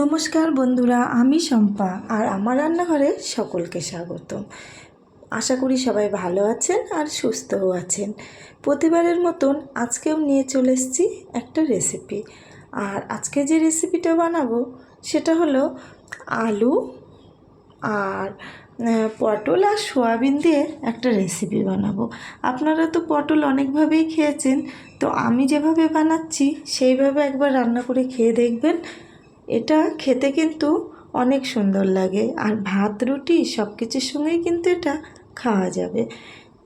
নমস্কার বন্ধুরা, আমি শম্পা আর আমার রান্নাঘরে সকলকে স্বাগতম। আশা করি সবাই ভালো আছেন আর সুস্থও আছেন। প্রতিবারের মতন আজকেও নিয়ে চলে এসেছি একটা রেসিপি আর আজকে যে রেসিপিটা বানাবো, সেটা হলো আলু আর পটল আর সোয়াবিন দিয়ে একটা রেসিপি বানাবো। আপনারা তো পটল অনেকভাবেই খেয়েছেন, তো আমি যেভাবে বানাচ্ছি, সেইভাবে একবার রান্না করে খেয়ে দেখবেন। এটা খেতে কিন্তু অনেক সুন্দর লাগে। আর ভাত, রুটি সব কিছুর সঙ্গেই কিন্তু এটা খাওয়া যাবে।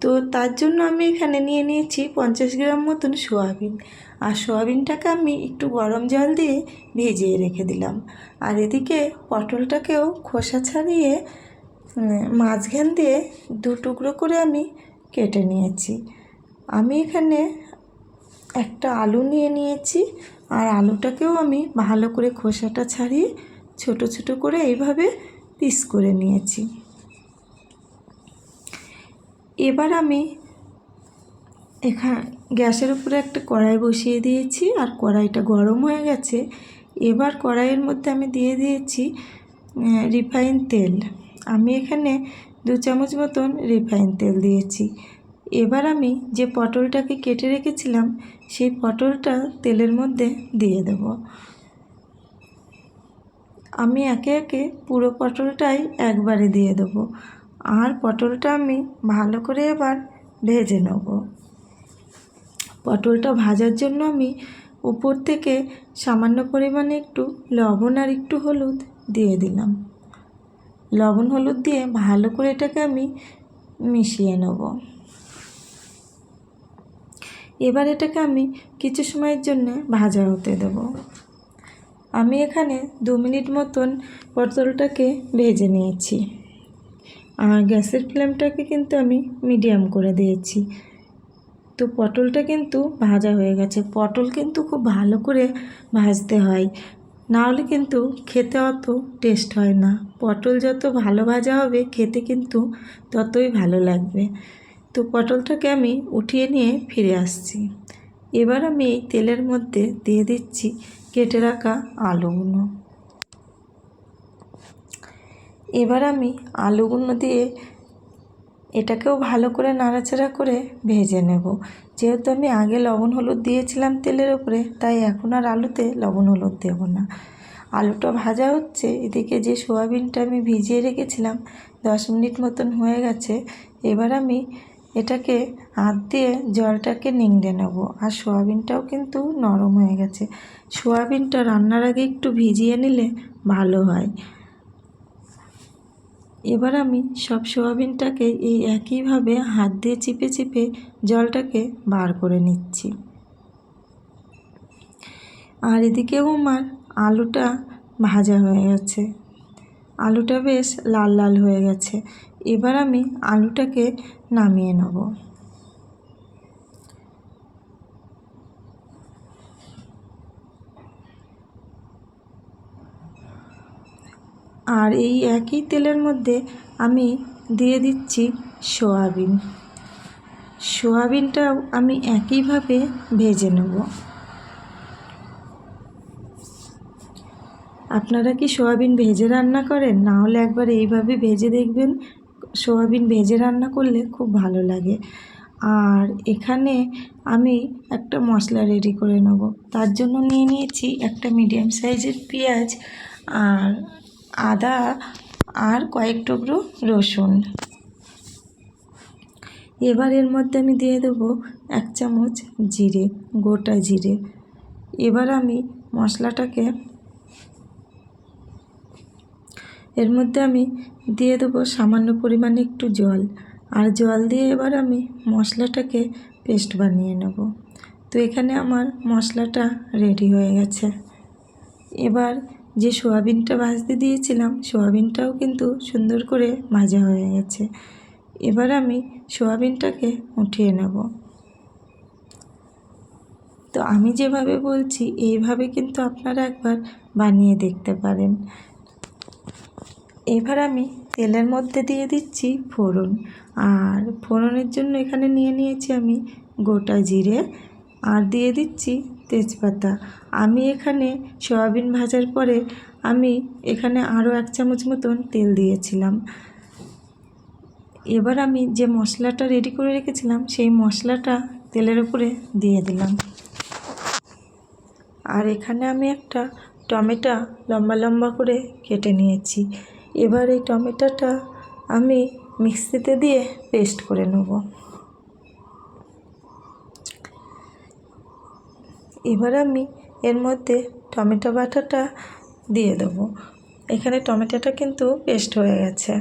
তো তার জন্য আমি এখানে নিয়ে নিয়েছি পঞ্চাশ গ্রাম মতন সোয়াবিন। আর সোয়াবিনটাকে আমি একটু গরম জল দিয়ে ভিজিয়ে রেখে দিলাম। আর এদিকে পটলটাকেও খোসা ছাড়িয়ে মাঝখান দিয়ে দু টুকরো করে আমি কেটে নিয়েছি। আমি এখানে একটা আলু নিয়ে নিয়েছি। আর আলুটাকেও আমি ভালো করে খোসাটা ছাড়িয়ে ছোট ছোট করে এইভাবে পিস করে নিয়েছি। এবার আমি এখান গ্যাসের উপরে একটা কড়াই বসিয়ে দিয়েছি আর কড়াইটা গরম হয়ে গেছে। এবার কড়াইয়ের মধ্যে আমি দিয়ে দিয়েছি রিফাইন তেল। আমি এখানে দু চামচ মতন রিফাইন তেল দিয়েছি। এবার আমি যে পটলটাকে কেটে রেখেছিলাম, সেই পটলটা তেলের মধ্যে দিয়ে দেব। আমি একে একে পুরো পটলটাই একবারে দিয়ে দেবো। আর পটলটা আমি ভালো করে এবার ভেজে নেব। পটলটা ভাজার জন্য আমি উপর থেকে সামান্য পরিমাণে একটু লবণ আর একটু হলুদ দিয়ে দিলাম। লবণ হলুদ দিয়ে ভালো করে এটাকে আমি মিশিয়ে নেব। এবার এটাকে আমি কিছু সময়ের জন্য ভাজা হতে দেব। আমি এখানে দু মিনিট মতন পটলটাকে ভেজে নিয়েছি। আর গ্যাসের ফ্লেমটাকে কিন্তু আমি মিডিয়াম করে দিয়েছি। তো পটলটা কিন্তু ভাজা হয়ে গেছে। পটল কিন্তু খুব ভালো করে ভাজতে হয়। না হলে কিন্তু খেতে অত টেস্ট হয় না। পটল যত ভালো ভাজা হবে, খেতে কিন্তু ততই ভালো লাগবে। তো পটলটাকে আমি উঠিয়ে নিয়ে ফিরে আসছি। এবার আমি এই তেলের মধ্যে দিয়ে দিচ্ছি কেটে রাখা আলুগুলো। এবার আমি আলুগুলো দিয়ে এটাকেও ভালো করে নাড়াচাড়া করে ভেজে নেব। যেহেতু আমি আগে লবণ হলুদ দিয়েছিলাম তেলের উপরে, তাই এখন আর আলুতে লবণ হলুদ দেব না। আলুটা ভাজা হচ্ছে, এদিকে যে সোয়াবিনটা আমি ভিজিয়ে রেখেছিলাম, দশ মিনিট মতন হয়ে গেছে, এবার আমি এটাকে হাত দিয়ে জলটাকে নিংড়ে নেব। আর সোয়াবিনটাও কিন্তু নরম হয়ে গেছে। সোয়াবিনটা রান্নার আগে একটু ভিজিয়ে নিলে ভালো হয়। এবার আমি সব সোয়াবিনটাকে এই একইভাবে হাত দিয়ে চিপে চিপে জলটাকে বার করে নিচ্ছি। আর এদিকেও আমার আলুটা ভাজা হয়ে গেছে। আলুটা বেশ লাল লাল হয়ে গেছে। এবার আমি আলুটাকে নামিয়ে নেব। আর এই একই তেলের মধ্যে আমি দিয়ে দিচ্ছি সোয়াবিন। সোয়াবিনটাও আমি একইভাবে ভেজে নেব। আপনারা কি সোয়াবিন ভেজে রান্না করেন? না হলে একবার এইভাবে ভেজে দেখবেন। সোয়াবিন ভেজে রান্না করলে খুব ভালো লাগে। আর এখানে আমি একটা মশলা রেডি করে নেব। তার জন্য নিয়ে নিয়েছি একটা মিডিয়াম সাইজের পেঁয়াজ আর আদা আর কয়েক টুকরো রসুন। এবার এর মধ্যে আমি দিয়ে দেবো এক চামচ জিরে, গোটা জিরে। এবার আমি মশলাটাকে এর মধ্যে আমি দিয়ে দেবো সামান্য পরিমাণে একটু জল। আর জল দিয়ে এবার আমি মশলাটাকে পেস্ট বানিয়ে নেব। তো এখানে আমার মশলাটা রেডি হয়ে গেছে। এবার যে সোয়াবিনটা ভাজতে দিয়েছিলাম, সোয়াবিনটাও কিন্তু সুন্দর করে ভাজা হয়ে গেছে। এবার আমি সোয়াবিনটাকে উঠিয়ে নেব। তো আমি যেভাবে বলছি, এইভাবে কিন্তু আপনারা একবার বানিয়ে দেখতে পারেন। এবার আমি তেলের মধ্যে দিয়ে দিচ্ছি ফোড়ন। আর ফোড়নের জন্য এখানে নিয়ে নিয়েছি আমি গোটা জিরে আর দিয়ে দিচ্ছি তেজপাতা। আমি এখানে সয়াবিন ভাজার পরে আমি এখানে আরও এক চামচ মতন তেল দিয়েছিলাম। এবার আমি যে মশলাটা রেডি করে রেখেছিলাম, সেই মশলাটা তেলের উপরে দিয়ে দিলাম। আর এখানে আমি একটা টমেটো লম্বা লম্বা করে কেটে নিয়েছি। এবার এই টমেটোটা আমি মিক্সিতে দিয়ে পেস্ট করে নেব। এবার আমি এর মধ্যে টমেটো বাটাটা দিয়ে দেবো। এখানে টমেটোটা কিন্তু পেস্ট হয়ে গেছে।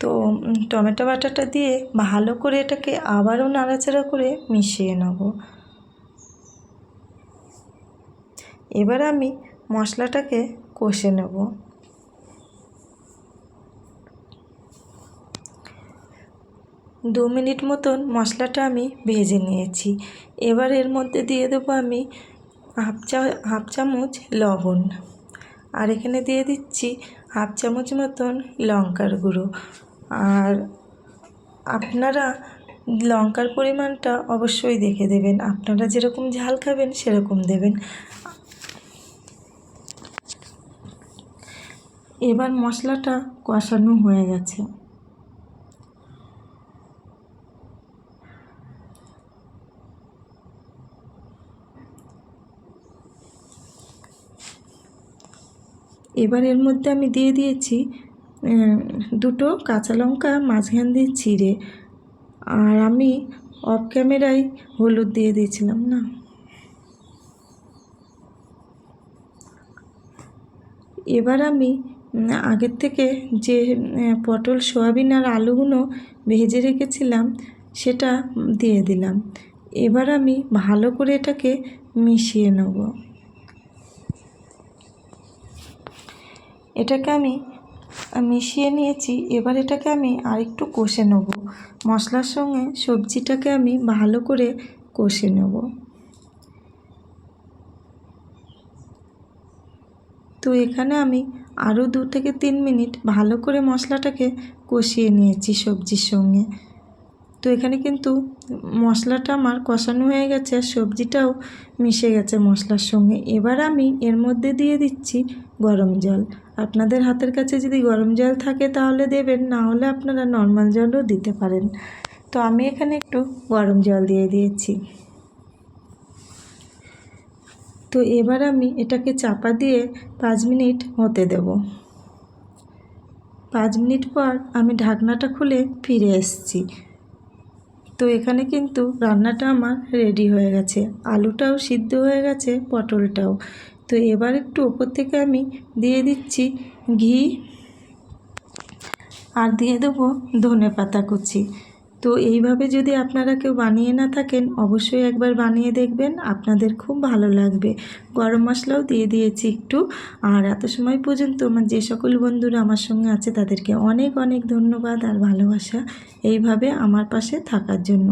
তো টমেটো বাটাটা দিয়ে ভালো করে এটাকে আবারও নাড়াচাড়া করে মিশিয়ে নেব। এবার আমি মশলাটাকে কষে নেব। দু মিনিট মতন মশলাটা আমি ভেজে নিয়েছি। এবার এর মধ্যে দিয়ে দেবো আমি হাফ চা, হাফ চামচ লবণ। আর এখানে দিয়ে দিচ্ছি হাফ চামচ মতন লঙ্কার গুঁড়ো। আর আপনারা লঙ্কার পরিমাণটা অবশ্যই দেখে দেবেন। আপনারা যেরকম ঝাল খাবেন, সেরকম দেবেন। এবার মশলাটা কষানো হয়ে গেছে। এবার এর মধ্যে আমি দিয়ে দিয়েছি দুটো কাঁচা লঙ্কা, মাঝখান দিয়ে চিড়ে। আর আমি অফ ক্যামেরায় হলুদ দিয়ে দিয়েছিলাম, না? এবার আমি আগের থেকে যে পটল, সোয়াবিন আর আলুগুলো ভেজে রেখেছিলাম, সেটা দিয়ে দিলাম। এবার আমি ভালো করে এটাকে মিশিয়ে নেব। এটাকে আমি, মিশিয়ে নিয়েছি। এবার এটাকে আমি আরেকটু কষে নেব। মশলার সঙ্গে সবজিটাকে আমি ভালো করে কষে নেব। তো এখানে আমি আরও দু থেকে তিন মিনিট ভালো করে মশলাটাকে কষিয়ে নিয়েছি সবজির সঙ্গে। তো এখানে কিন্তু মশলাটা আমার কষানো হয়ে গেছে আর সবজিটাও মিশে গেছে মশলার সঙ্গে। এবার আমি এর মধ্যে দিয়ে দিচ্ছি গরম জল। আপনাদের হাতের কাছে যদি গরম জল থাকে তাহলে দেবেন, না হলে আপনারা নর্মাল জলও দিতে পারেন। তো আমি এখানে একটু গরম জল দিয়ে দিয়েছি। তো এবার আমি এটাকে চাপা দিয়ে পাঁচ মিনিট হতে দেব। পাঁচ মিনিট পর আমি ঢাকনাটা খুলে ফিরে এসেছি। তো এখানে কিন্তু রান্নাটা আমার রেডি হয়ে গেছে। আলুটাও সিদ্ধ হয়ে গেছে, পটলটাও। তো এবার একটু ওপর থেকে আমি দিয়ে দিচ্ছি ঘি আর দিয়ে দেবো ধনে পাতা কুচি। তো এইভাবে যদি আপনারা কেউ বানিয়ে না থাকেন, অবশ্যই একবার বানিয়ে দেখবেন, আপনাদের খুব ভালো লাগবে। গরম মশলাও দিয়ে দিয়েছি একটু। আর এত সময় পর্যন্ত আমার যে সকল বন্ধুরা আমার সঙ্গে আছে, তাদেরকে অনেক অনেক ধন্যবাদ আর ভালোবাসা এইভাবে আমার পাশে থাকার জন্য।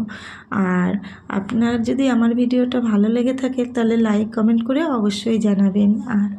আর আপনার যদি আমার ভিডিওটা ভালো লেগে থাকে, তাহলে লাইক কমেন্ট করে অবশ্যই জানাবেন। আর